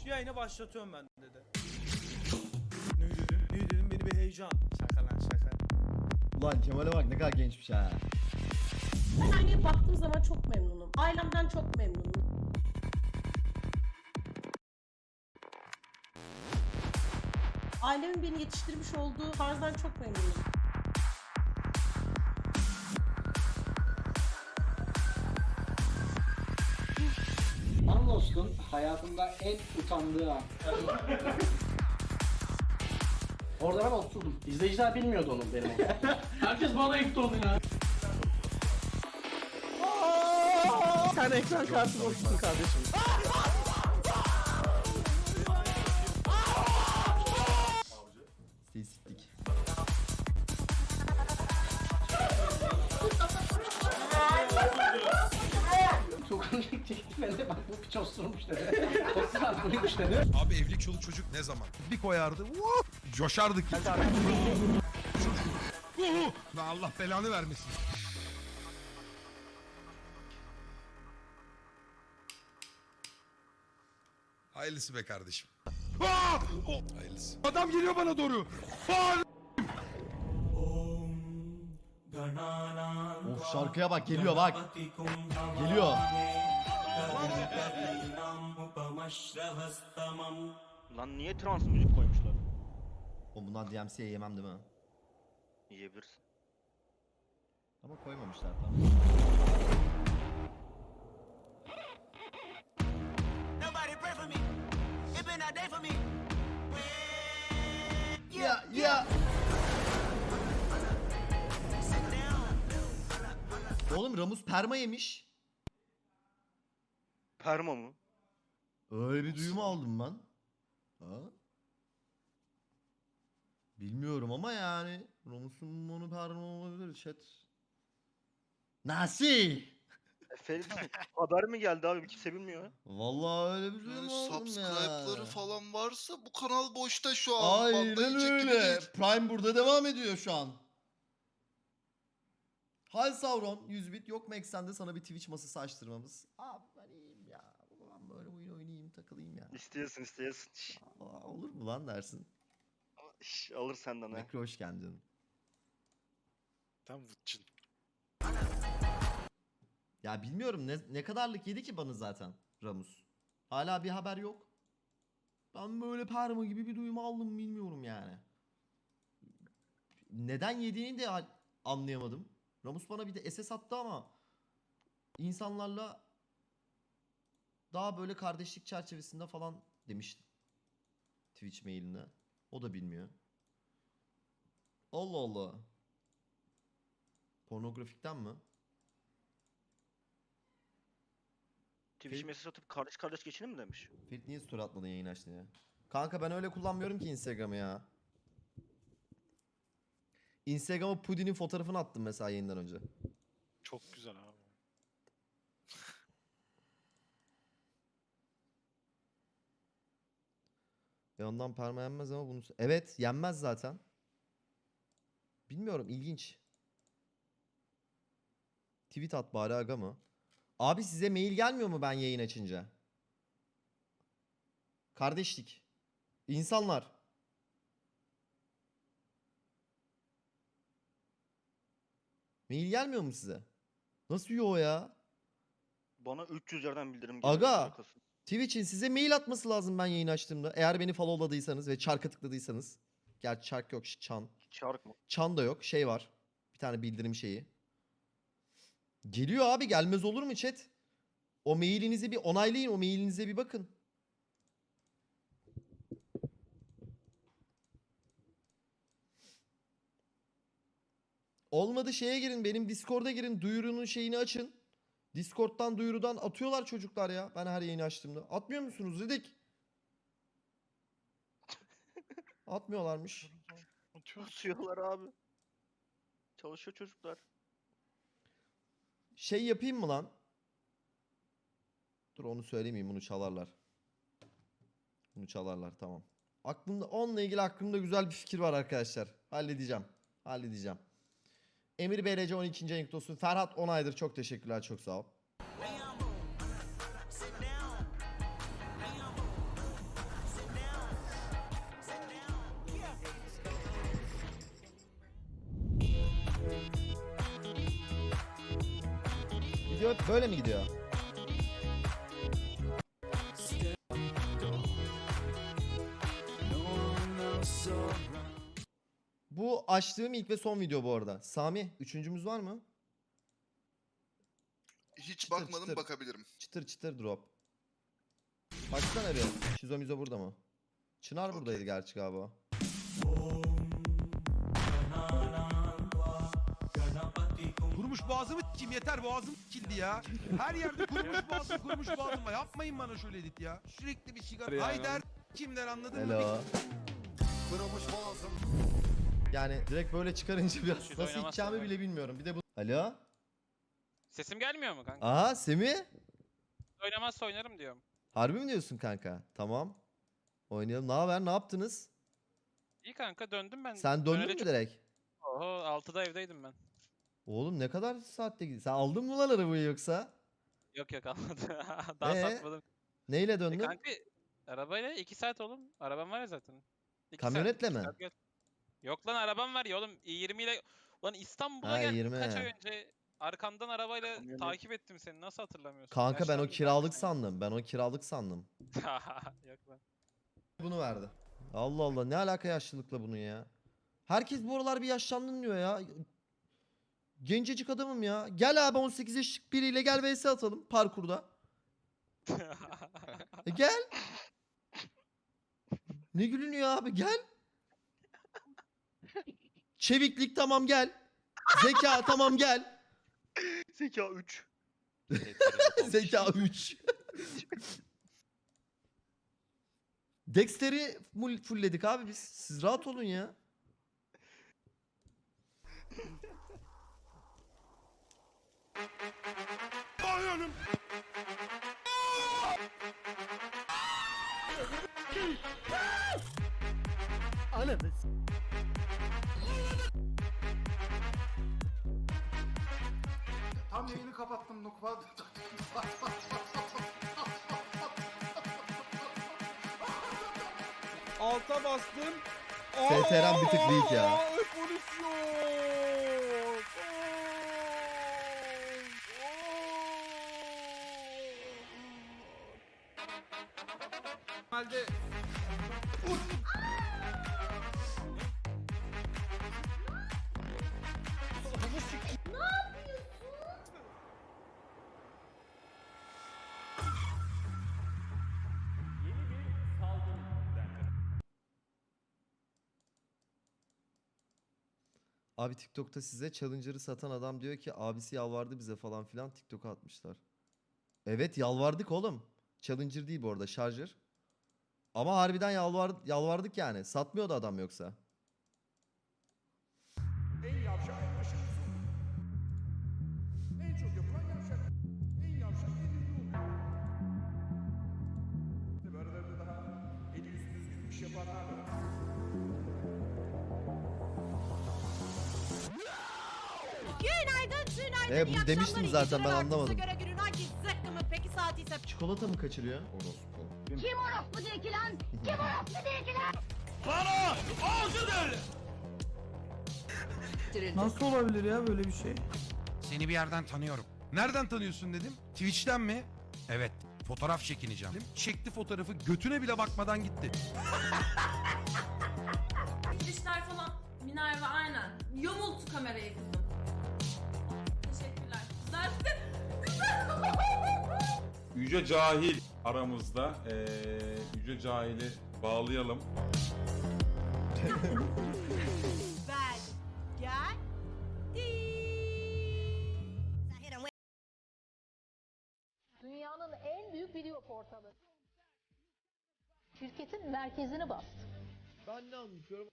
demiş yayını başlatıyorum ben dedi. Ne dedim? Ne dedim? Beni bir heyecan. Şaka lan şaka. Ulan Kemal'e bak ne kadar gençmiş ha. Ben aynaya baktığım zaman çok memnunum. Ailemden çok memnunum. Ailemin beni yetiştirmiş olduğu tarzdan çok memnunum. Anlos'un hayatında en utandığı an. Orada ben oturdum. İzleyiciler bilmiyordu onun benim. Herkes bana ekti onu ya. Sen ekran kartı boşsun kardeşim. Edip bak bu piç osturmuş dedi. Ostur buymuş dedi. Abi evlilik çoluk çocuk ne zaman? Bir koyardı. Vuh! Coşardık. Vuhu! Lan Allah belanı vermesin. Hayırlısı be kardeşim. Aa! O- Hayırlısı. Adam geliyor bana doğru. Aa! Of şarkıya bak geliyor bak. Geliyor. Lan niye trans müzik koymuşlar? O bundan DMC'ye yemem değil mi? Yiyebilirsin. Ama koymamışlar tamam. Ya ya. Oğlum Ramus perma yemiş. Perma mı? Öyle bir duyum aldım ben. Ha? Bilmiyorum ama yani Ramus'un onu perma olabilir chat. Nasıl? E, Ferit haber mi geldi abi kimse bilmiyor. Vallahi öyle bir duyum Yani aldım ya. subscribe'ları falan varsa bu kanal boşta şu an. Aynen Patlayacak gibi öyle. değil. Prime burada devam ediyor şu an. Hal Sauron 100 bit yok mu eksende sana bir Twitch masası açtırmamız? Abi ben iyiyim ya. Ben böyle oyun takılayım ya. İsteyesin. Şş, Aa, olur mu lan dersin? şş, alır senden ha. Nekro hoş geldin canım. Tam vıçın. Ya bilmiyorum ne, ne kadarlık yedi ki bana zaten Ramus. Hala bir haber yok. Ben böyle perma gibi bir duyum aldım bilmiyorum yani. Neden yediğini de a- anlayamadım. Ramus bana bir de SS attı ama insanlarla daha böyle kardeşlik çerçevesinde falan demişti. Twitch mailinde. O da bilmiyor. Allah Allah. Pornografikten mi? Twitch Ferit- mesaj atıp kardeş kardeş geçinin mi demiş? Ferit niye story atmadın yayın açtın ya? Kanka ben öyle kullanmıyorum ki Instagram'ı ya. Instagram'a Pudin'in fotoğrafını attım mesela yayından önce. Çok güzel abi. Yandan perma yenmez ama bunu... Evet yenmez zaten. Bilmiyorum ilginç. Tweet at bari aga mı? Abi size mail gelmiyor mu ben yayın açınca? Kardeşlik. İnsanlar. Mail gelmiyor mu size? Nasıl yo ya? Bana 300 yerden bildirim geliyor. Aga! şakası. Twitch'in size mail atması lazım ben yayın açtığımda. Eğer beni followladıysanız ve çarka tıkladıysanız. Gerçi çark yok çan. Çark mı? Çan da yok. Şey var. Bir tane bildirim şeyi. Geliyor abi gelmez olur mu chat? O mailinizi bir onaylayın. O mailinize bir bakın. Olmadı şeye girin. Benim Discord'a girin. Duyurunun şeyini açın. Discord'dan duyurudan atıyorlar çocuklar ya. Ben her yayını açtığımda. Atmıyor musunuz Ridik? Atmıyorlarmış. Atıyorlar abi. Çalışıyor çocuklar. Şey yapayım mı lan? Dur onu söylemeyeyim bunu çalarlar. Bunu çalarlar tamam. Aklımda onunla ilgili aklımda güzel bir fikir var arkadaşlar. Halledeceğim. Halledeceğim. Emir BRC 12. ayın kutlu Ferhat 10 aydır çok teşekkürler çok sağ ol. Video böyle mi gidiyor? Açtığım ilk ve son video bu arada. Sami, üçüncümüz var mı? Hiç Çıtır bakmadım çıtır. bakabilirim. Çıtır çıtır drop. Baksana bir. Şizo mizo burada mı? Çınar buradaydı gerçi galiba. Kurumuş boğazımı kim yeter boğazım kildi ya. Her yerde kurumuş boğazım kurumuş boğazım var. Yapmayın bana şöyle edit ya. Sürekli bir sigara. Haydar kimler anladın mı? Yani direkt böyle çıkarınca biraz Şizo nasıl oynamazsın içeceğimi bak. bile bilmiyorum. Bir de bu... Alo? Sesim gelmiyor mu kanka? Aha Semih? Oynamazsa oynarım diyorum. Harbi mi diyorsun kanka? Tamam. Oynayalım. Ne haber? Ne yaptınız? İyi kanka döndüm ben. Sen döndün Döneli mü çok- direkt? Oho 6'da evdeydim ben. Oğlum ne kadar saatte gidiyorsun? Sen aldın mı lan arabayı yoksa? Yok yok almadı. Daha Ee, satmadım. Neyle E döndün? kanka arabayla 2 saat oğlum. Arabam var ya zaten. İki Kamyonetle mi? saat gel. Yok lan arabam var ya oğlum. 20 ile Ulan İstanbul'a Ha, geldim 20. kaç ay önce. Arkamdan arabayla Kamyonet. takip ettim seni. Nasıl hatırlamıyorsun? Kanka ben o kiralık sandım. Ben o kiralık sandım. yok lan. Bunu verdi. Allah Allah ne alaka yaşlılıkla bunun ya? Herkes bu aralar bir yaşlandın diyor ya. Gencecik adamım ya. Gel abi 18 yaşlık biriyle gel vs atalım parkurda. E gel. Ne gülünüyor abi gel. Çeviklik tamam gel. Zeka tamam gel. Zeka 3. Zeka 3. Dexter'i full- fullledik abi biz. Siz rahat olun ya. Ay hanım. Tam kapattım Nukba. Alta bastım. STR'm bir tık weak ya. Aa, Polis yok. Normalde Abi TikTok'ta size Challenger'ı satan adam diyor ki abisi yalvardı bize falan filan TikTok'a atmışlar. Evet yalvardık oğlum. Challenger değil bu arada Charger. Ama harbiden yalvar, yalvardık yani. Satmıyordu adam yoksa. en yavşak en başarılısı. En çok yapılan yavşak. En yavşak en ünlü. Tabii aralarında daha eli yüzü düzgün iş yapanlar. Günaydın, günaydın. E, iyi bunu demiştim zaten, ben anlamadım. göre günün hangi zıkkımı peki saati ise Çikolata mı kaçırıyor? Kim orospu değil ki lan? Kim orospu değil ki lan? Nasıl olabilir ya böyle bir şey? Seni bir yerden tanıyorum. Nereden tanıyorsun dedim. Twitch'ten mi? Evet. Fotoğraf çekineceğim. Çekti fotoğrafı götüne bile bakmadan gitti. Dişler falan Minerva aynen. Yumultu kamerayı kızım. Yüce Cahil aramızda. Ee, Yüce Cahil'i bağlayalım. Ben gel. Dünyanın en büyük video portalı. Şirketin merkezini bastı. Ben ne anlatıyorum?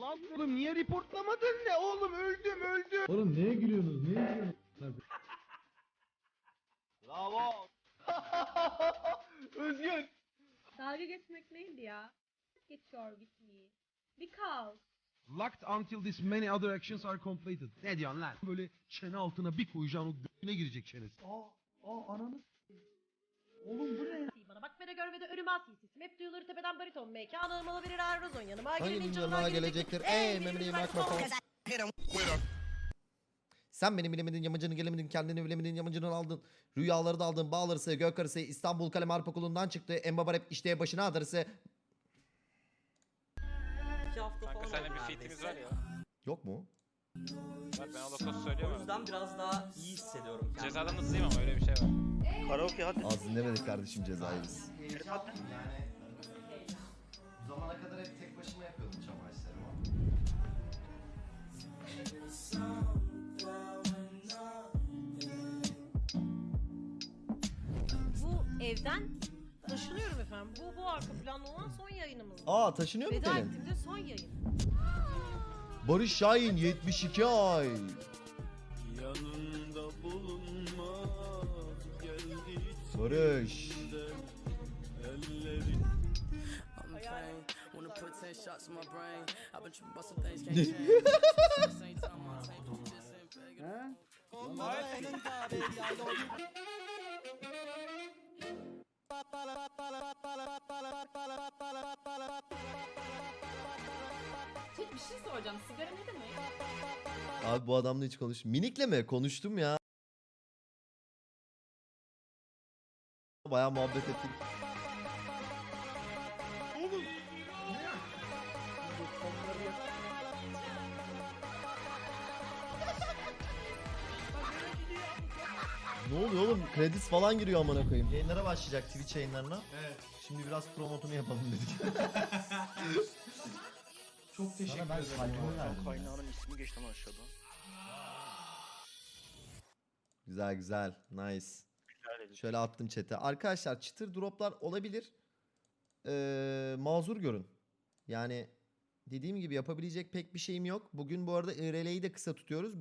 Lan oğlum niye reportlamadın ne oğlum öldüm öldüm. Oğlum neye gülüyorsunuz? Neye gülüyorsunuz? Bravo. Özgür. Dalga geçmek neydi ya? Geçiyor gitmeyi. Because. Locked until this many other actions are completed. Ne diyorsun lan? Böyle çene altına bir koyacaksın o göğüne girecek çenesi. Bana bak beni gör ve de ölüm as sesim. Hep duyulur tepeden bariton. Mekanım olabilir Arzon yanıma. Hangi Gelin yanıma gelecektir? Ey memeli mikrofon. Sen benim bilemedin yamacını gelemedin kendini bilemedin yamacını aldın. Rüyaları da aldın bağlarısı gök arısı İstanbul Kalem Harp Okulu'ndan çıktı. Embaba rap işte başına adarısı. İki hafta Kanka falan seninle oldu bir neredeyse. fitimiz var ya. Yok mu? Var ben o lafı O yüzden biraz daha iyi hissediyorum kendimi. Cezadan hızlıyım ama öyle bir şey var. Karaoke hadi. Az dinlemedik kardeşim cezayı biz. Bu zamana kadar hep tek başıma yapıyordum çam ağaçlarımı. Bu evden taşınıyorum efendim. Bu bu arka planda olan son yayınımız. Aa taşınıyor mu Veda Pelin? ettiğimde son yayın. Barış Şahin 72 ay. Barış. Tek bir şey soracağım. Sigara ne demek? Abi bu adamla hiç konuş. Minikle mi? Konuştum ya. Bayağı muhabbet ettik. Ne oluyor oğlum? Kredis falan giriyor amına koyayım. Yayınlara başlayacak Twitch yayınlarına. Evet. Şimdi biraz promotunu yapalım dedik. Çok teşekkür Sana ben ederim. kalbimi verdim. Kaynağının ismi geçti lan aşağıda. Güzel güzel. Nice. Güzel. Şöyle attım chat'e. Arkadaşlar çıtır droplar olabilir. Ee, mazur görün. Yani dediğim gibi yapabilecek pek bir şeyim yok. Bugün bu arada IRL'yi de kısa tutuyoruz.